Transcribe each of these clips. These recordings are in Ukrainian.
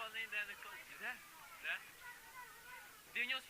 футбол не йде ніколи. Де? Де? Де в нього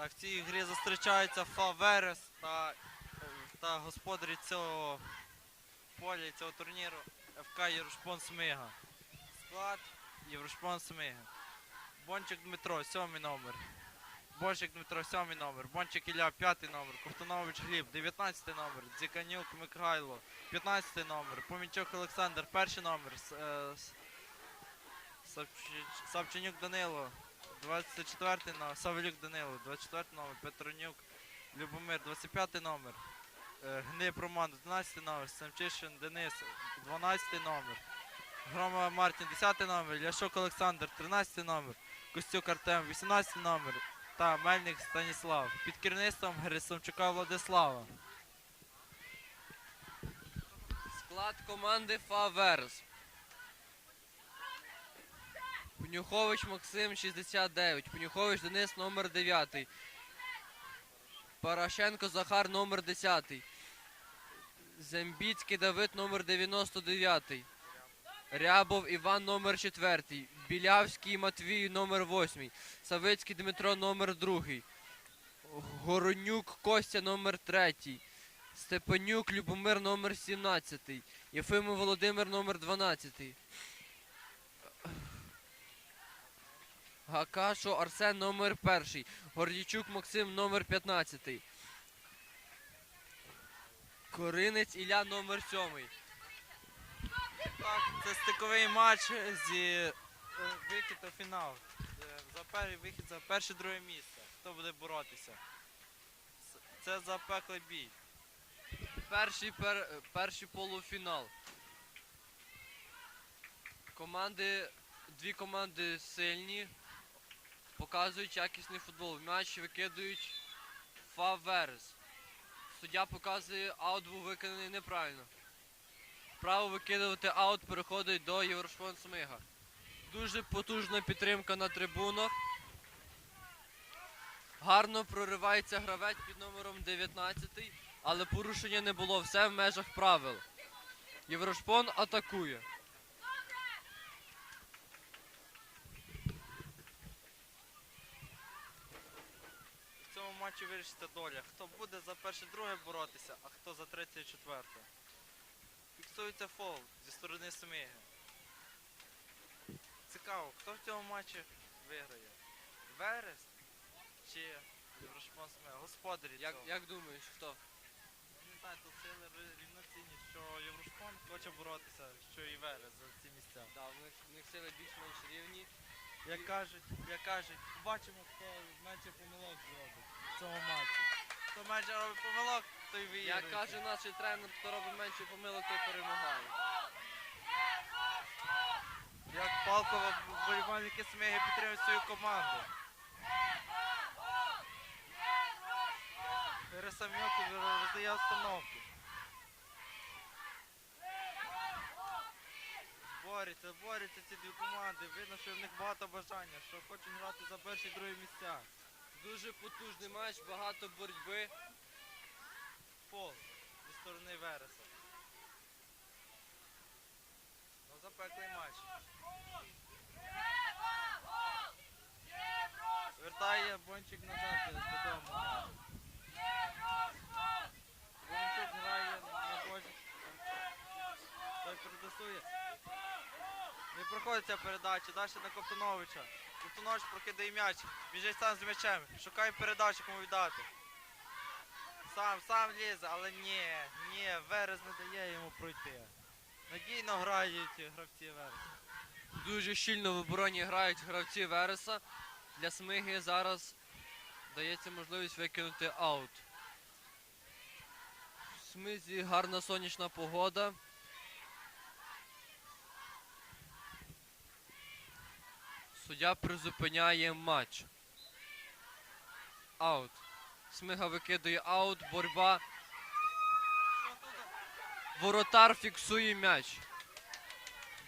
Так, в цій грі зустрічаються Фаверес та, та господарі цього поля цього турніру ФК Єврошпон Смига. Склад Єврошпон Смига. Бончик Дмитро, сьомий номер. Бончик Дмитро, сьомий номер. Бончик Ілля, п'ятий номер. Ковтунович Гліб, 19 номер. Дзіканюк Михайло, 15 номер. Помінчук Олександр, перший номер. Е, Савченюк Данило, 24 номер, Савелюк Данило, 24 номер, Петронюк, Любомир, 25 номер, е, Гнип Роман, 11 номер, Семчишин Денис, 12 номер, Грома Мартін, 10 номер, Ляшок Олександр, 13 номер, Костюк Артем, 18 номер. Та Мельник Станіслав. Під керівництвом Герасимчука Владислава. Склад команди Фаверс. Пунюхович Максим 69. Пунюхович Денис номер 9. Порошенко Захар номер 10. Зембіцький Давид номер 99. Рябов Іван номер 4. Білявський Матвій номер 8. Савицький Дмитро номер 2. Горонюк Костя номер 3. Степанюк Любомир номер 17. Єфимов Володимир номер 12. Гакашо Арсен номер 1. Гордійчук Максим номер 15. Коринець Ілля номер 7. Так, це стиковий матч зі е, вихід у фінал. Е, За перший вихід за перше друге місце. Хто буде боротися? Це запеклий бій. Перший, пер, перший полуфінал. Команди, дві команди сильні, показують якісний футбол. М'яч викидують фаверс. Суддя показує аут був виконаний неправильно. Право викидувати аут переходить до Єврошпон Смига. Дуже потужна підтримка на трибунах. Гарно проривається гравець під номером 19, але порушення не було. Все в межах правил. Єврошпон атакує. В цьому матчі вирішиться доля. Хто буде за перше-друге боротися, а хто за третє і четверте. Фіксується фол зі сторони Смиги. Цікаво, хто в цьому матчі виграє? Верес чи Єврошпон Смига? Господарі Як, цього. як думаєш, хто? Не пам'ятаєте, тут сили рівноцінні, що Єврошпон хоче боротися, що і Верес за ці місця. Да, в них, в них сили більш-менш рівні. Як кажуть, як кажуть, бачимо, хто менше помилок зробить в цьому матчі. Хто менше робить помилок, той виїде. Як каже наш тренер, хто робить менше помилок, той перемагає. Як палкова болівальники Смиги підтримують свою команду. Пересам'як роздає установки. Борються, борються ці дві команди. Видно, що в них багато бажання, що хочуть грати за перші і другі місця. Дуже потужний матч, багато боротьби. Фол зі сторони Вереса. Ну, запеклий матч. Вертає Бончик назад додому. Бончик грає на божі. Той передасує. Не проходить ця передача. Далі на Ковтуновича. Ковтунович прокидає м'яч. Біжить сам з м'ячем. Шукає передачу, кому віддати. Сам, сам лізе, але ні, ні, Верес не дає йому пройти. Надійно грають гравці Верес. Дуже щільно в обороні грають гравці Вереса. Для Смиги зараз дається можливість викинути аут. В Смизі гарна сонячна погода. Суддя призупиняє матч. Аут. Смига викидає аут, боротьба. Воротар фіксує м'яч.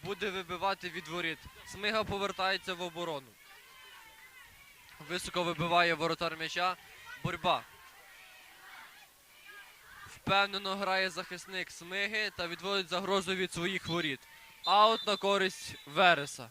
Буде вибивати від воріт. Смига повертається в оборону. Високо вибиває воротар м'яча. Борьба. Впевнено грає захисник Смиги та відводить загрозу від своїх воріт. Аут на користь Вереса.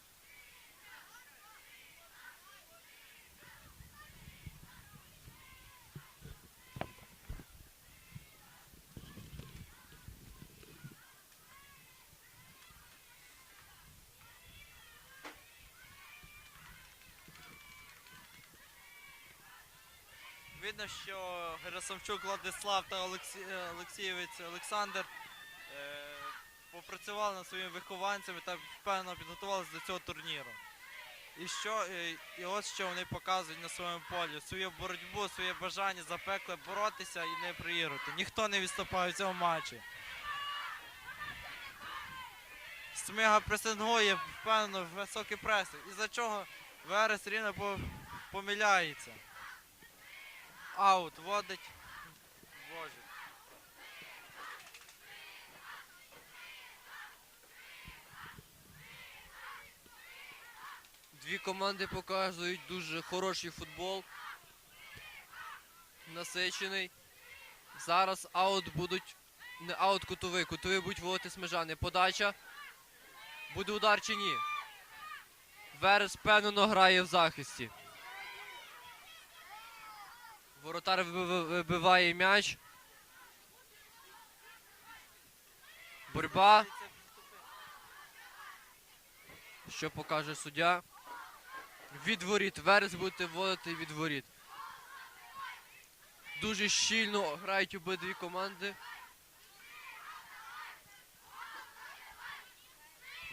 Видно, що Герасимчук Владислав та Олексі... е, Олександр е... попрацювали над своїми вихованцями та впевнено підготувалися до цього турніру. Е, і ось що вони показують на своєму полі. Свою боротьбу, своє бажання запекле боротися і не проіграти. Ніхто не відступає в цьому матчі. Смига пресингує впевнено високий пресинг. І за чого Верес рівно помиляється. Аут водить. Боже. Дві команди показують дуже хороший футбол. Насичений. Зараз аут будуть. Не аут кутовий. Кутовий будуть вводити смежани. Подача. Буде удар чи ні? Верес впевнено грає в захисті. Воротар вибиває м'яч. Борьба. Що покаже суддя? Від воріт. Верес буде вводити від воріт. Дуже щільно грають обидві команди.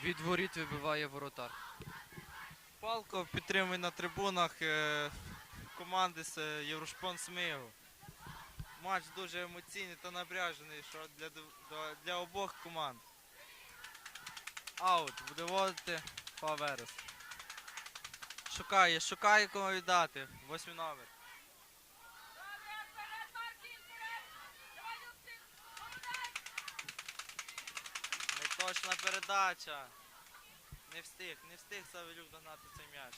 Від воріт вибиває воротар. Палко підтримує на трибунах е, команди з е, Єврошпон Смигу. Матч дуже емоційний та напряжений що для, для обох команд. Аут буде водити Фаверес. Шукає, шукає кому віддати. Восьмий номер. Неточна передача. Не встиг, не встиг Савелюк догнати цей м'яч.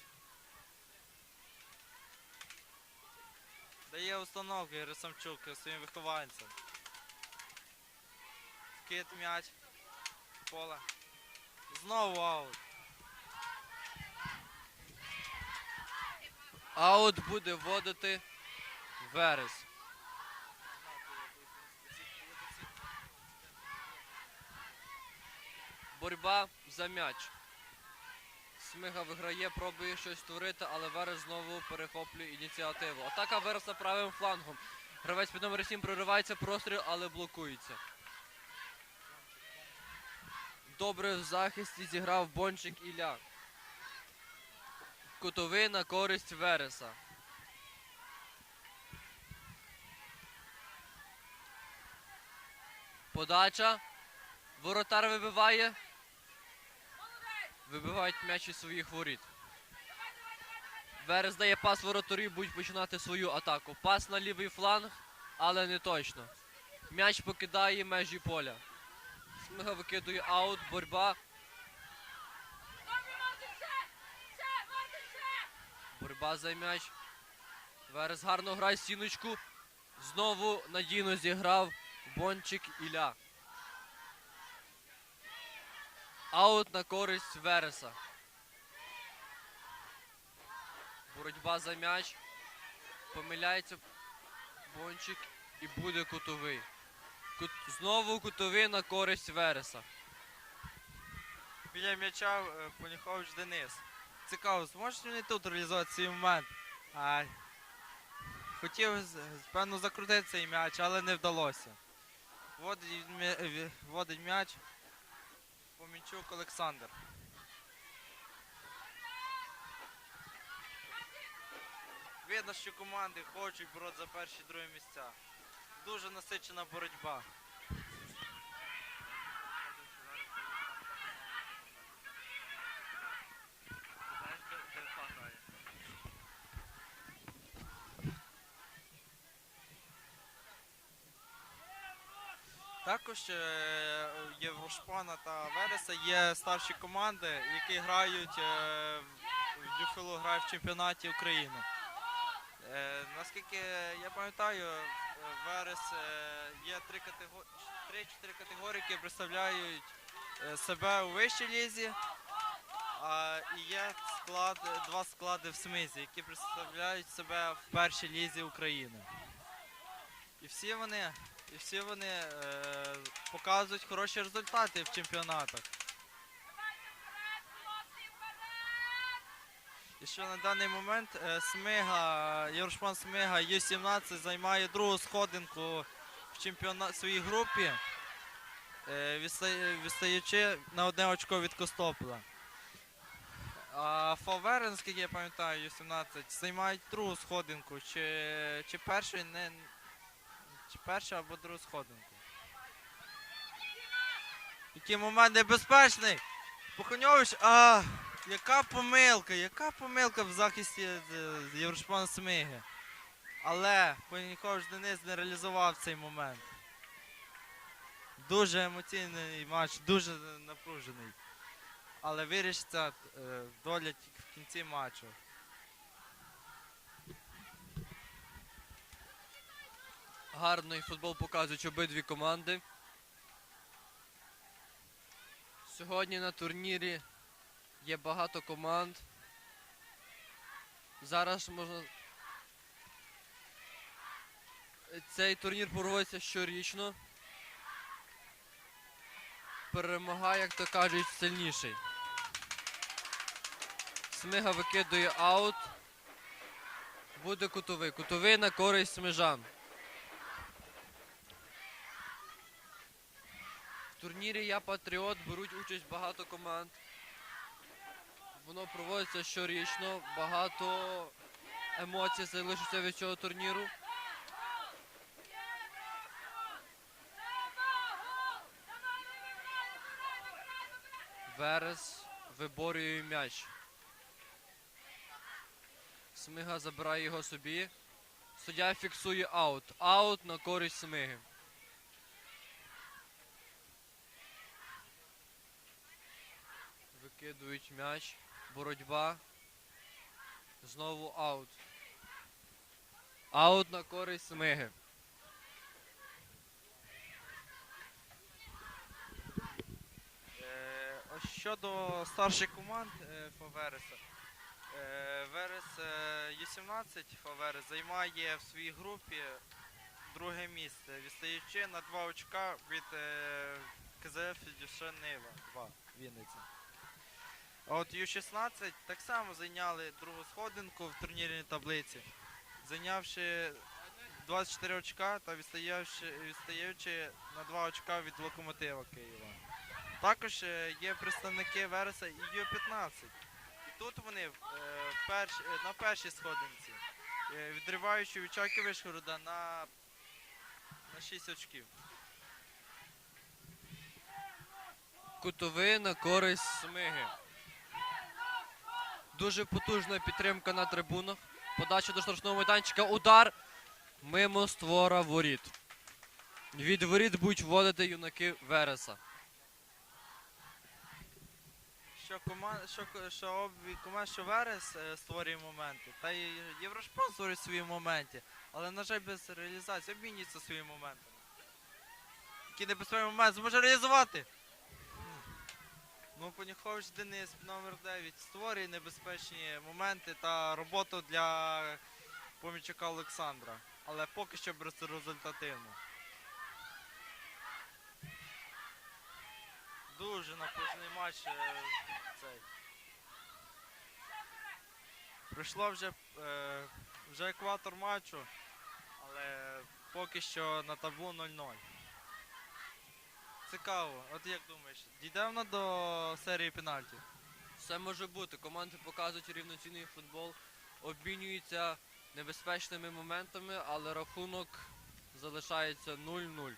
Дає установки Рисамчук своїм вихованцям. Скид м'яч. Поле. Знову аут. Аут буде вводити Верес. Борьба за м'яч. Смига виграє, пробує щось створити, але Верес знову перехоплює ініціативу. Атака Вереса правим флангом. Гравець під номером 7 проривається простріл, але блокується. Добре в захисті зіграв Бончик Ілля. Кутовий на користь Вереса. Подача. Воротар вибиває. Вибивають м'яч із своїх воріт. Верес дає пас воротарі, будуть починати свою атаку. Пас на лівий фланг, але не точно. М'яч покидає межі поля. Смига викидує аут, боротьба. Боротьба за м'яч. Верес гарно грає стіночку. Знову надійно зіграв Бончик Ілля. Аут на користь Вереса. Боротьба за м'яч. Помиляється Бончик і буде кутовий. Кут... Знову кутовий на користь Вереса. Біля м'яча е, Поніхович Денис. Цікаво, зможуть вони тут реалізувати свій момент. А, хотів, певно, закрутити цей м'яч, але не вдалося. Вводить, м'я- вводить м'яч Помінчук Олександр. Видно, що команди хочуть боротися за перші другі місця. Дуже насичена боротьба. Знаєш, де, де Фа грає? Також е, Єврошпана та Вереса є старші команди, які грають е, в Дюфілу грає в чемпіонаті України. Е, Наскільки я пам'ятаю, Верес є три катего- 3-4 категорії, які представляють себе у вищій лізі, а є склад, два склади в Смизі, які представляють себе в першій лізі України. І всі вони і всі вони е, показують хороші результати в чемпіонатах. І що на даний момент е, Смига, Єврошпан Смига Ю-17 займає другу сходинку в чемпіонат своїй групі, е, відстаючи на одне очко від Костопола. А Фаверен, наскільки я пам'ятаю, Ю-17 займають другу сходинку, чи, чи перший не, чи першу або другу сходинку. Який момент небезпечний. Похоньович, яка помилка, яка помилка в захисті е, Єврошпана Смиги. Але Поніхович Денис не реалізував цей момент. Дуже емоційний матч, дуже напружений. Але вирішиться е, доля в кінці матчу. Гарний футбол показують обидві команди. Сьогодні на турнірі є багато команд. Зараз можна. Цей турнір проводиться щорічно. Перемагає, як то кажуть, сильніший. Смига викидує аут. Буде кутовий. Кутовий на користь смижан. Турнірі Я Патріот беруть участь багато команд. Воно проводиться щорічно, багато емоцій залишиться від цього турніру. Верес виборює м'яч. Смига забирає його собі. Суддя фіксує аут. Аут на користь Смиги. Викидують м'яч. Боротьба. Знову аут. Аут на користь Смиги. Е, щодо старших команд е, Фавереса. Е, Верес е, Ю-17 Фаверес займає в своїй групі друге місце, відстаючи на два очка від КЗФ Дюшенива 2 Вінниця. От Ю-16 так само зайняли другу сходинку в турнірній таблиці, зайнявши 24 очка та відстаючи, відстаючи на 2 очка від локомотива Києва. Також е, є представники Вереса і Ю-15. І тут вони е, перш, е, на першій сходинці, е, відриваючи від Вишгорода на, на 6 очків. Кутовий на користь Смиги. Дуже потужна підтримка на трибунах. Подача до штрафного майданчика. Удар мимо створа воріт. Від воріт будуть вводити юнаки Вереса. Що команда, що, що обі команд, що Верес е, створює моменти, та й Єврошпон створює свої моменти, але, на жаль, без реалізації обмінюється своїми моментами. Який небезпечний момент зможе реалізувати. Ну, Поніхович Денис, номер 9, створює небезпечні моменти та роботу для помічака Олександра. Але поки що безрезультативно. Дуже напружений матч е, цей. Пройшло вже, е, вже екватор матчу, але поки що на табло 0-0. Цікаво, от як думаєш, дійде вона до серії пенальтів? Все може бути. Команди показують рівноцінний футбол, обмінюються небезпечними моментами, але рахунок залишається 0-0.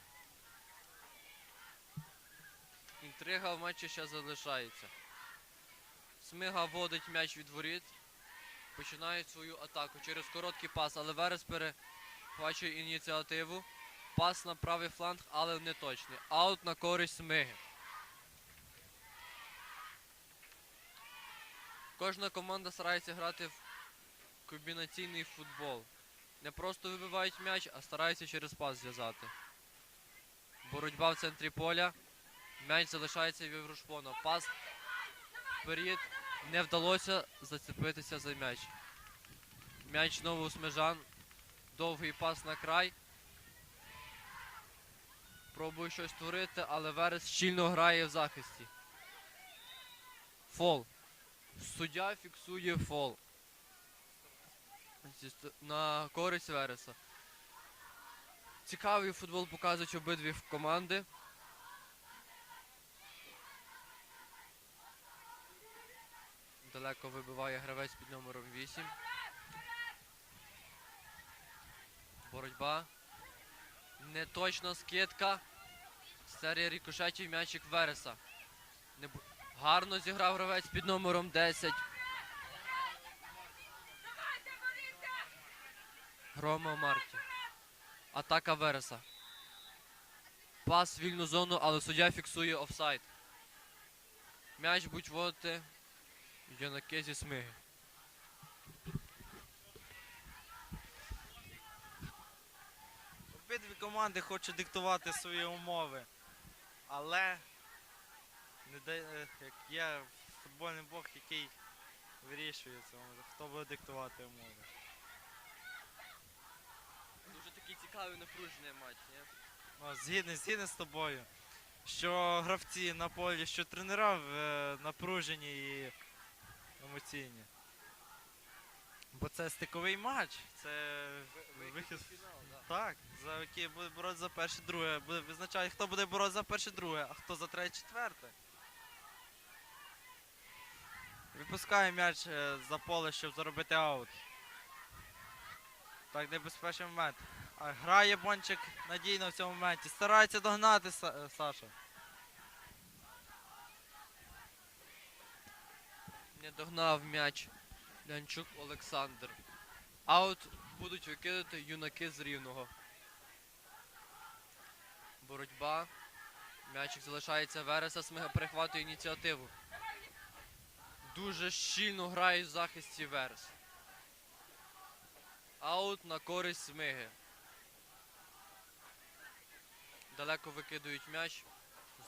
Інтрига в матчі ще залишається. Смига вводить м'яч від воріт, починає свою атаку через короткий пас, але Верес перехвачує ініціативу. Пас на правий фланг, але не точний. Аут на користь Смиги. Кожна команда старається грати в комбінаційний футбол. Не просто вибивають м'яч, а стараються через пас зв'язати. Боротьба в центрі поля. М'яч залишається в Єврошпона. Пас вперед. Не вдалося зацепитися за м'яч. М'яч знову у Смежан. Довгий пас на край. Пробує щось створити, але Верес щільно грає в захисті. Фол. Суддя фіксує фол. На користь Вереса. Цікавий футбол показують обидві команди. Далеко вибиває гравець під номером 8. Боротьба. Неточна скидка. Серія рікошетів м'ячик Вереса. Гарно зіграв гравець під номером 10. Рома Марті. Атака Вереса. Пас в вільну зону, але суддя фіксує офсайд. М'яч будь водити юнаки зі смиги. Обидві команди хочуть диктувати свої умови. Але не е, як є футбольний бог, який вирішує це, хто буде диктувати умови. Дуже такий цікавий напружений матч, ні? Ну, згідний, згідний з тобою. Що гравці на полі, що тренера е, напружені і емоційні. Бо це стиковий матч, це вихід. Так, за які буде боротися за перше, друге. Буде визначає, хто буде боротися за перше, друге, а хто за третє, четверте. Випускає м'яч е, за поле, щоб заробити аут. Так, небезпечний момент. А грає Бончик надійно в цьому моменті. Старається догнати Са- е, Саша. Не догнав м'яч Лянчук Олександр. Аут будуть викидати юнаки з рівного. Боротьба. М'ячик залишається Вереса, Смига перехватує ініціативу. Дуже щільно грає в захисті Верес. Аут на користь Смиги. Далеко викидують м'яч.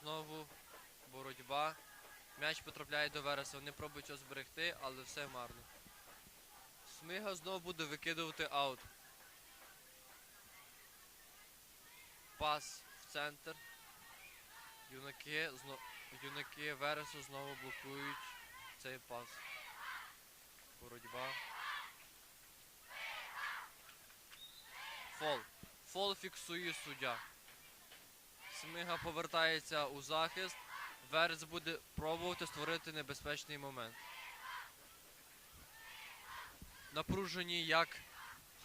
Знову боротьба. М'яч потрапляє до Вереса. Вони пробують його зберегти, але все марно. Смига знову буде викидувати аут. Пас в центр. Юнаки, зно... Юнаки Вересу знову блокують цей пас. Боротьба. Фол. Фол фіксує суддя. Смига повертається у захист. Верес буде пробувати створити небезпечний момент. Напружені як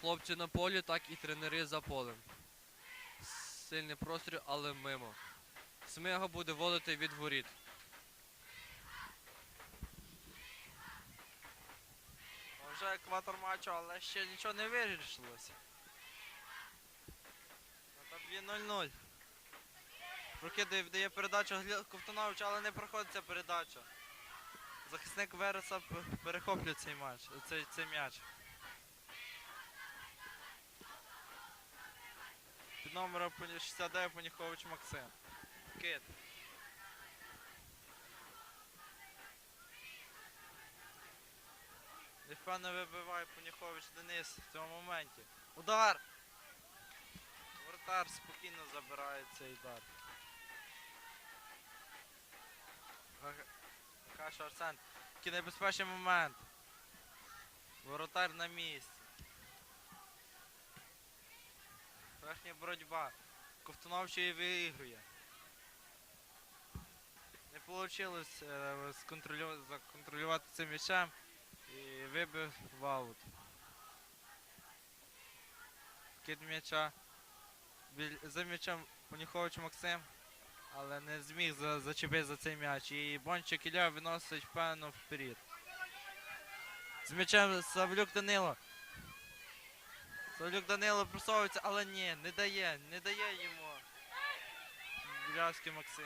хлопці на полі, так і тренери за полем. Сильний простріл, але мимо. Смига буде водити від воріт. Вже екватор матчу, але ще нічого не вирішилося. На таблі 0-0. Прокидає, вдає передачу Ковтуновичу, але не проходить ця передача. Захисник Вереса перехоплює цей матч, цей, цей м'яч. Під номером 69 Паніхович Максим. Кит. Невпевно вибиває Паніхович Денис в цьому моменті. Удар! Вратар спокійно забирає цей удар. Каша Арсен. Такий небезпечний момент. Воротар на місці. Верхня боротьба. Ковтунов ще виігрує. Не вийшло законтролювати цим м'ячем і вибив в. Кид м'яча. За м'ячем Поніхович Максим, але не зміг за... зачепити за цей м'яч. І Бончик Ілля виносить впевнено вперед. З м'ячем Савлюк Данило. Савлюк Данило просовується, але ні, не дає, не дає йому. Білявський Максим.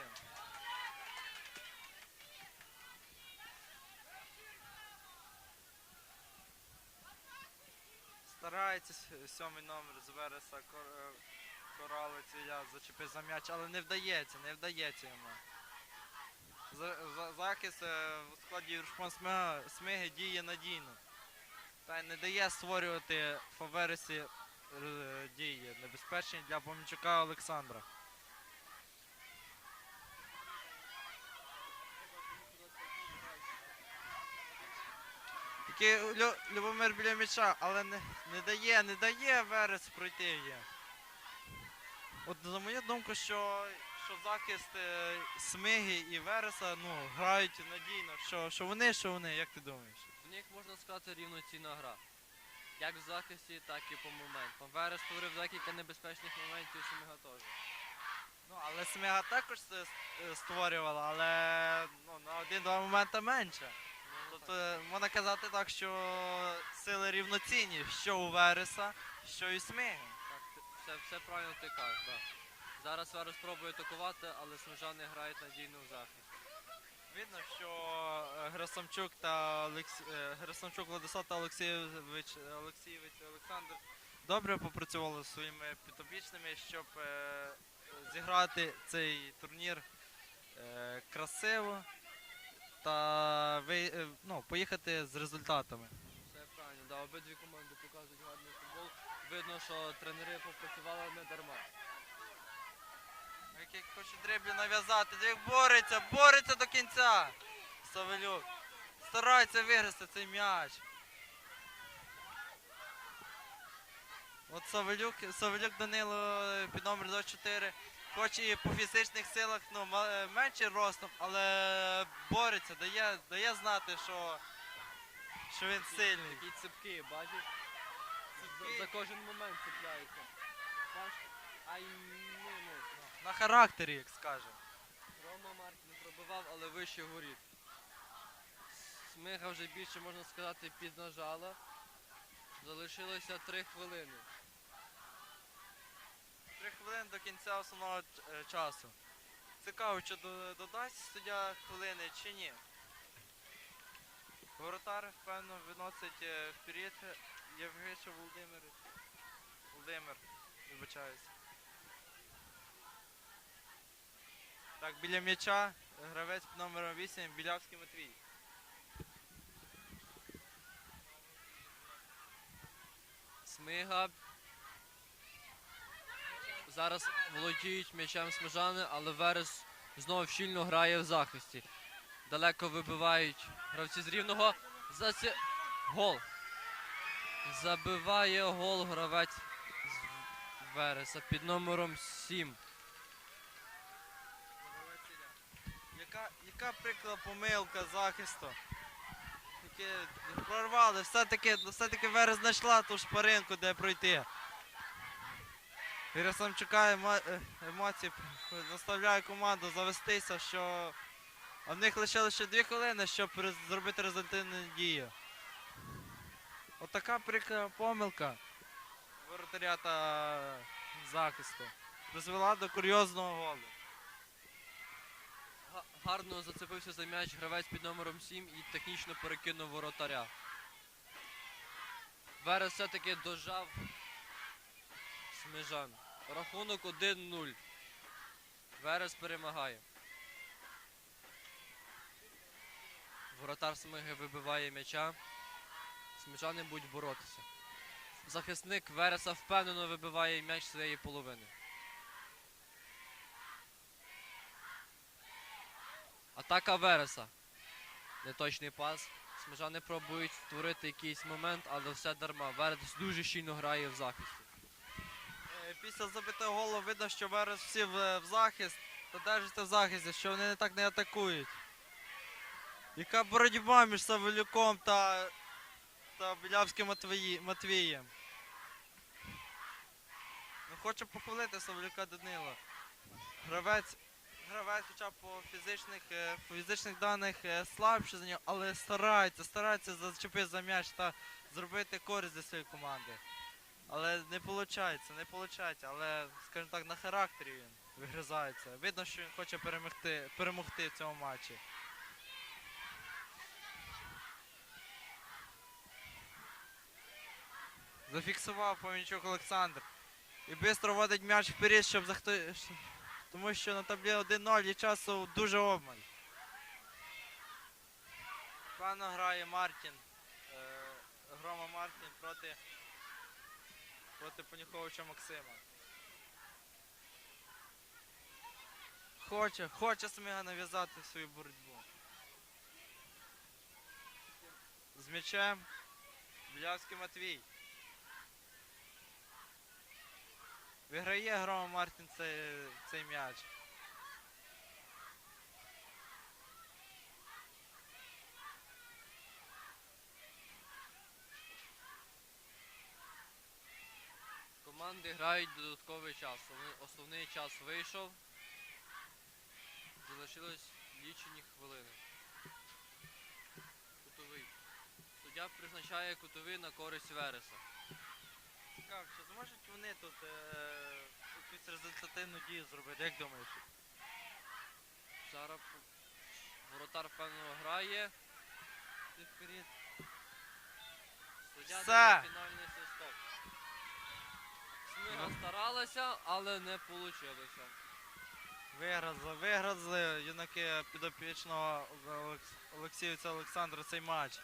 Старається сьомий номер з Вереса Кор- Коралець Ілля зачепити за м'яч, але не вдається, не вдається йому. За, за, захист е, в складі Юршпон Смиги діє надійно. Та й не дає створювати Фавересі е, дії небезпечні для Помічука Олександра. Такий Любомир біля м'яча, але не, не дає, не дає Верес пройти її. От за мою думку, що, що захист е, Смиги і Вереса ну, грають надійно. Що, що вони, що вони, як ти думаєш? В них можна сказати рівноцінна гра. Як в захисті, так і по моментам. Верес створив декілька небезпечних моментів, Смига теж. Ну, але Смига також це е, створювала, але ну, на один-два моменти менше. Ну, Тобто е, можна казати так, що сили рівноцінні, що у Вереса, що і Смиги. Все, все правильно ти кажеш, так. Зараз Верес пробує атакувати, але смежани грають надійно в захист. Видно, що е, Герасимчук та Олекс... е, Владислав та Олексійович, Олексійович Олександр добре попрацювали зі своїми підопічними, щоб е, зіграти цей турнір е, красиво та ви, е, ну, поїхати з результатами. Все правильно, да, обидві команди показують гарний футбол. Видно, що тренери попрацювали не дарма. Який хоче дриблі нав'язати, як бореться, бореться до кінця. Савелюк. Старається виграти цей м'яч. От Савелюк, Савелюк Данило під номер 24. Хоч і по фізичних силах ну, е, ростом, але бореться, дає, дає знати, що, що він сильний. Такий ципкий, бачиш? За, за кожен момент цепляється. Ай мимо. На характері, як скаже. Рома Марк не пробивав, але вище горіт. Смига вже більше, можна сказати, піднажала. Залишилося три хвилини. Три хвилини до кінця основного е, часу. Цікаво, чи додасть суддя хвилини чи ні. Воротар, певно, виносить е, вперед Євгеша Володимир. Володимир, вибачаюсь. Так, біля м'яча гравець під номером 8 Білявський Матвій. Смига. Зараз володіють м'ячем смежани, але Верес знову щільно грає в захисті. Далеко вибивають гравці з рівного. За гол. Забиває гол гравець з Вереса під номером 7. Яка, яка прикла помилка захисту? Яке прорвали, все-таки все-таки Верес знайшла ту шпаринку, де пройти. Віра чекає емоції, заставляє команду завестися, що а в них лише лише дві хвилини, щоб зробити результативну дію. Отака прикра помилка воротаря та захисту призвела до курйозного голу. Гарно зацепився за м'яч гравець під номером 7 і технічно перекинув воротаря. Верес все-таки дожав Смежан. Рахунок 1-0. Верес перемагає. Воротар Смиги вибиває м'яча. Смежани будуть боротися. Захисник Вереса впевнено вибиває м'яч своєї половини. Атака Вереса. Неточний пас. Смежани пробують створити якийсь момент, але все дарма. Верес дуже щільно грає в захисті. Е, Після забитого голу видно, що Верес всі в, захист та держиться в захисті, що вони не так не атакують. Яка боротьба між Савелюком та, та Білявським Матвієм. Ну, хочу похвалити Савелюка Данила. Гравець, гравець хоча по фізичних, е, по фізичних даних е, слабший за нього, але старається, старається зачепити за м'яч та зробити користь для своєї команди. Але не виходить, не виходить, але, скажімо так, на характері він вигризається. Видно, що він хоче перемогти, перемогти в цьому матчі. Зафіксував Помінчук Олександр. І швидко вводить м'яч вперед, щоб захто... Тому що на таблі 1-0 і часу дуже обмаль. Пано грає Мартін. Е, Грома Мартін проти проти Панюховича Максима. Хоче, хоче Сміга нав'язати свою боротьбу. З м'ячем Білявський Матвій. Виграє Грома Мартін цей, цей м'яч. Команди грають додатковий час. Основний- час вийшов. Залишилось лічені хвилини. Кутовий. Суддя призначає кутовий на користь Вереса. Цікаво, чи зможуть вони тут е, якусь результативну дію зробити, як думаєш? Зараз воротар впевнено грає. Ти вперед. Суддя Все. дає фінальний свисток. Смига старалася, але не вийшло. Виграли, виграли юнаки підопічного Олекс- Олексійця Олександра цей матч.